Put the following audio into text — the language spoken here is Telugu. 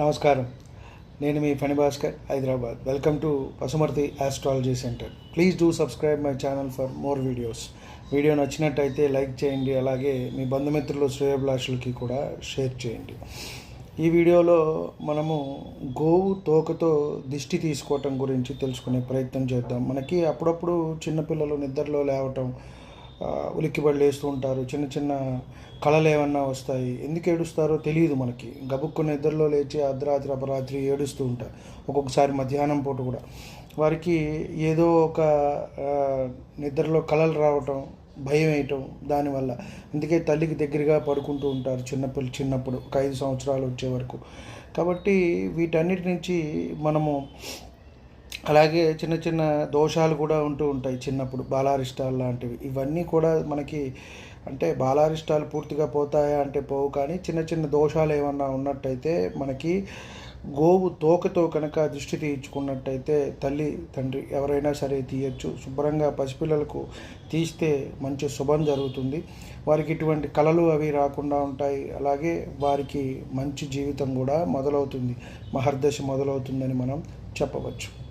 నమస్కారం. నేను మీ Phani Bhaskar Hyderabad. Welcome to Pasumarthi astrology centre please do subscribe my channel for more videos video నచ్చినట్టయితే లైక్ చేయండి అలాగే మీ బంధుమిత్రులు శ్రేయభిలాషులకి కూడా షేర్ చేయండి. ఈ వీడియోలో మనము గోవు తోకతో దిష్టి తీసుకోవటం గురించి తెలుసుకునే ప్రయత్నం చేద్దాం. మనకి అప్పుడప్పుడు చిన్నపిల్లలు నిద్రలో లేవటం ఉలిక్కిబడి లేస్తూ ఉంటారు. చిన్న చిన్న కళలు ఏమన్నా వస్తాయి. ఎందుకు ఏడుస్తారో తెలియదు మనకి. గబుక్కు నిద్రలో లేచి అర్ధరాత్రి అపరాత్రి ఏడుస్తూ ఉంటారు. ఒక్కొక్కసారి మధ్యాహ్నం పూట కూడా. వారికి ఏదో ఒక నిద్రలో కళలు రావటం భయం వేయటం దానివల్ల. అందుకే తల్లికి దగ్గరగా పడుకుంటూ ఉంటారు చిన్నపిల్ల చిన్నప్పుడు. ఒక ఐదు సంవత్సరాలు వచ్చే వరకు. కాబట్టి వీటన్నిటి నుంచి మనము అలాగే చిన్న చిన్న దోషాలు కూడా ఉంటూ ఉంటాయి చిన్నప్పుడు. బాలారిష్టాలు లాంటివి. ఇవన్నీ కూడా మనకి అంటే బాలారిష్టాలు పూర్తిగా పోతాయా అంటే పోవు. కానీ చిన్న చిన్న దోషాలు ఏమన్నా ఉన్నట్టయితే మనకి గోవు తోకతో కనుక దృష్టి తీయించుకున్నట్టయితే తల్లి తండ్రి ఎవరైనా సరే తీయచ్చు. శుభ్రంగా పసిపిల్లలకు తీస్తే మంచి శుభం జరుగుతుంది. వారికి ఇటువంటి కళలు అవి రాకుండా ఉంటాయి. అలాగే వారికి మంచి జీవితం కూడా మొదలవుతుంది. మహర్దశ మొదలవుతుందని మనం చెప్పవచ్చు.